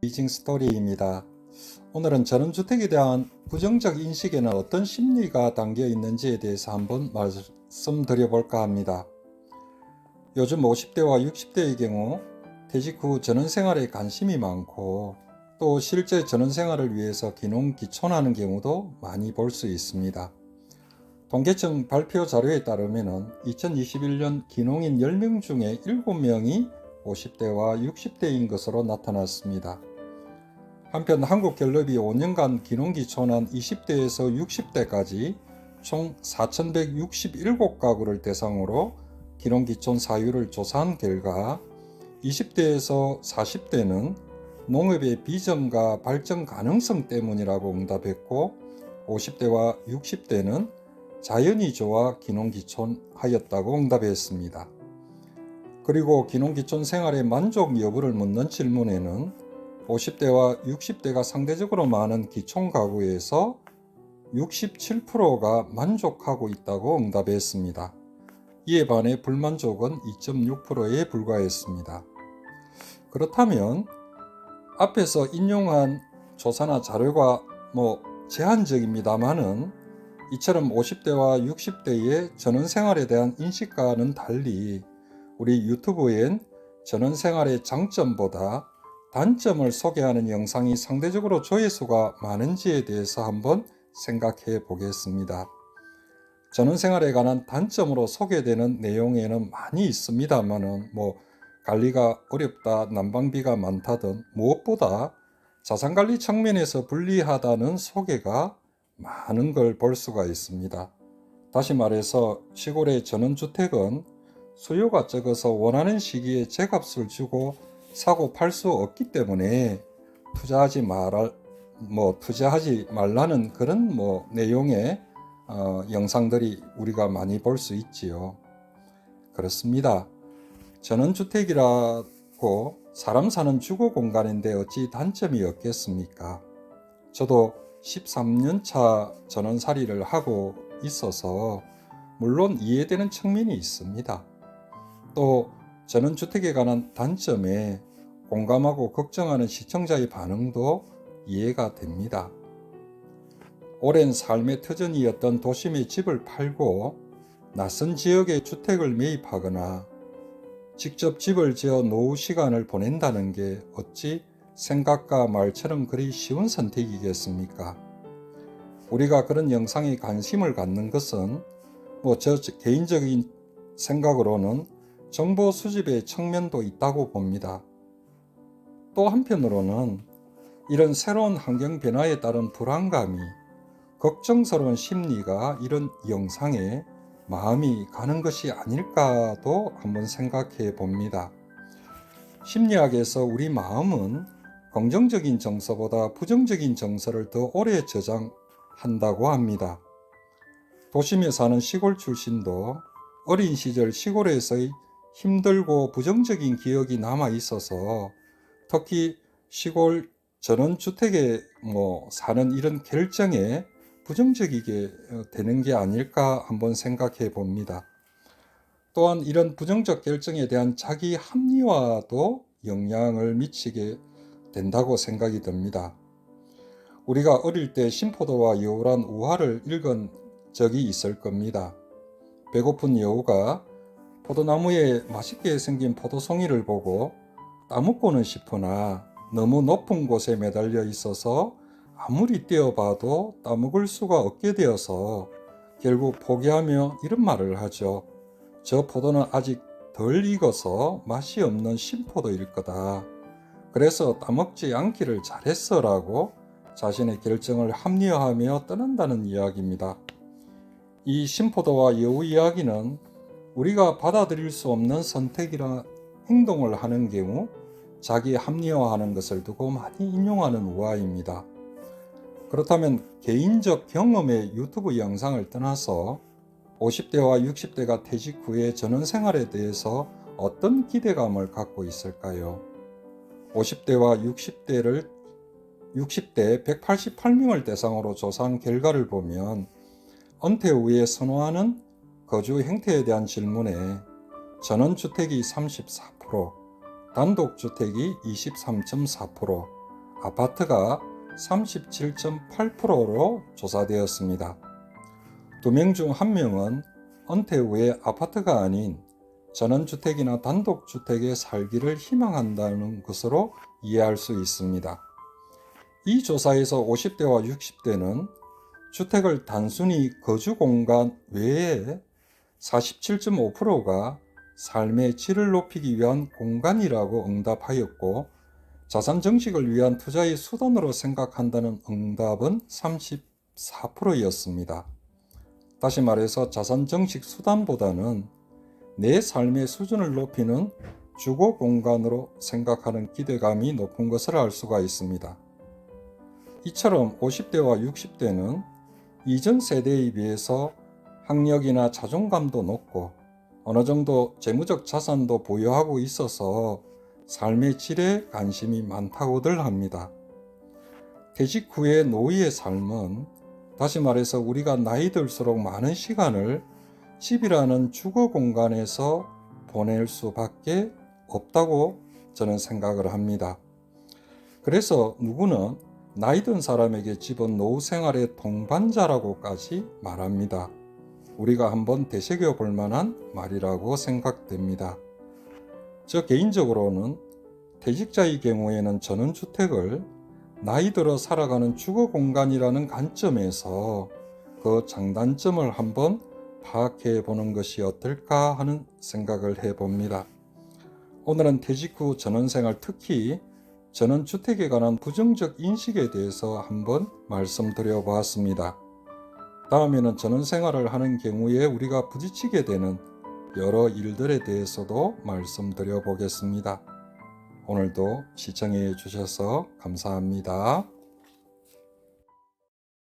베이징 스토리입니다. 오늘은 전원주택에 대한 부정적 인식에는 어떤 심리가 담겨 있는지에 대해서 한번 말씀드려볼까 합니다. 요즘 50대와 60대의 경우 퇴직 후 전원생활에 관심이 많고 또 실제 전원생활을 위해서 기농 기촌하는 경우도 많이 볼 수 있습니다. 통계청 발표 자료에 따르면 2021년 기농인 10명 중에 7명이 50대와 60대인 것으로 나타났습니다. 한편 한국갤럽이 5년간 기농기촌한 20대에서 60대까지 총 4,167가구를 대상으로 기농기촌 사유를 조사한 결과 20대에서 40대는 농업의 비전과 발전 가능성 때문이라고 응답했고 50대와 60대는 자연이 좋아 기농기촌 하였다고 응답했습니다. 그리고 기농기촌 생활의 만족 여부를 묻는 질문에는 50대와 60대가 상대적으로 많은 기촌 가구에서 67%가 만족하고 있다고 응답했습니다. 이에 반해 불만족은 2.6%에 불과했습니다. 그렇다면 앞에서 인용한 조사나 자료가 뭐 제한적입니다만은 이처럼 50대와 60대의 전원 생활에 대한 인식과는 달리 우리 유튜브엔 전원 생활의 장점보다 단점을 소개하는 영상이 상대적으로 조회수가 많은지에 대해서 한번 생각해 보겠습니다. 전원생활에 관한 단점으로 소개되는 내용에는 많이 있습니다만은 뭐 관리가 어렵다, 난방비가 많다든 무엇보다 자산관리 측면에서 불리하다는 소개가 많은 걸 볼 수가 있습니다. 다시 말해서 시골의 전원주택은 수요가 적어서 원하는 시기에 제값을 주고 사고 팔 수 없기 때문에 투자하지 말아 뭐 투자하지 말라는 그런 뭐 내용의 어, 영상들이 우리가 많이 볼 수 있지요. 그렇습니다. 전원주택이라고 사람 사는 주거 공간인데 어찌 단점이 없겠습니까? 저도 13년 차 전원살이를 하고 있어서 물론 이해되는 측면이 있습니다. 또 전원주택에 관한 단점에 공감하고 걱정하는 시청자의 반응도 이해가 됩니다. 오랜 삶의 터전이었던 도심의 집을 팔고 낯선 지역의 주택을 매입하거나 직접 집을 지어 노후 시간을 보낸다는 게 어찌 생각과 말처럼 그리 쉬운 선택이겠습니까? 우리가 그런 영상에 관심을 갖는 것은 뭐 저 개인적인 생각으로는 정보 수집의 측면도 있다고 봅니다. 또 한편으로는 이런 새로운 환경 변화에 따른 불안감이 걱정스러운 심리가 이런 영상에 마음이 가는 것이 아닐까도 한번 생각해 봅니다. 심리학에서 우리 마음은 긍정적인 정서보다 부정적인 정서를 더 오래 저장한다고 합니다. 도심에 사는 시골 출신도 어린 시절 시골에서의 힘들고 부정적인 기억이 남아 있어서 특히 시골 전원주택에 뭐 사는 이런 결정에 부정적이게 되는 게 아닐까 한번 생각해 봅니다. 또한 이런 부정적 결정에 대한 자기 합리화도 영향을 미치게 된다고 생각이 듭니다. 우리가 어릴 때 심포도와 여우란 우화를 읽은 적이 있을 겁니다. 배고픈 여우가 포도나무에 맛있게 생긴 포도송이를 보고 따먹고는 싶으나 너무 높은 곳에 매달려 있어서 아무리 뛰어봐도 따먹을 수가 없게 되어서 결국 포기하며 이런 말을 하죠. 저 포도는 아직 덜 익어서 맛이 없는 신포도일 거다. 그래서 따먹지 않기를 잘했어라고 자신의 결정을 합리화하며 떠난다는 이야기입니다. 이 신포도와 여우 이야기는 우리가 받아들일 수 없는 선택이나 행동을 하는 경우 자기 합리화하는 것을 두고 많이 인용하는 우화입니다. 그렇다면 개인적 경험의 유튜브 영상을 떠나서 50대와 60대가 퇴직 후의 전원 생활에 대해서 어떤 기대감을 갖고 있을까요? 50대와 60대를 60대 188명을 대상으로 조사한 결과를 보면 은퇴 후에 선호하는 거주 행태에 대한 질문에 전원주택이 34%, 단독주택이 23.4%, 아파트가 37.8%로 조사되었습니다. 두 명 중 한 명은 은퇴 후에 아파트가 아닌 전원주택이나 단독주택에 살기를 희망한다는 것으로 이해할 수 있습니다. 이 조사에서 50대와 60대는 주택을 단순히 거주 공간 외에 47.5%가 삶의 질을 높이기 위한 공간이라고 응답하였고 자산 정식을 위한 투자의 수단으로 생각한다는 응답은 34%였습니다. 다시 말해서 자산 정식 수단보다는 내 삶의 수준을 높이는 주거 공간으로 생각하는 기대감이 높은 것을 알 수가 있습니다. 이처럼 50대와 60대는 이전 세대에 비해서 학력이나 자존감도 높고 어느 정도 재무적 자산도 보유하고 있어서 삶의 질에 관심이 많다고들 합니다. 퇴직 후의 노후의 삶은 다시 말해서 우리가 나이 들수록 많은 시간을 집이라는 주거 공간에서 보낼 수밖에 없다고 저는 생각을 합니다. 그래서 누구는 나이 든 사람에게 집은 노후 생활의 동반자라고까지 말합니다. 우리가 한번 되새겨 볼 만한 말이라고 생각됩니다. 저 개인적으로는 퇴직자의 경우에는 전원주택을 나이 들어 살아가는 주거 공간이라는 관점에서 그 장단점을 한번 파악해 보는 것이 어떨까 하는 생각을 해 봅니다. 오늘은 퇴직 후 전원생활 특히 전원주택에 관한 부정적 인식에 대해서 한번 말씀드려 보았습니다. 다음에는 전원생활을 하는 경우에 우리가 부딪히게 되는 여러 일들에 대해서도 말씀드려 보겠습니다. 오늘도 시청해 주셔서 감사합니다.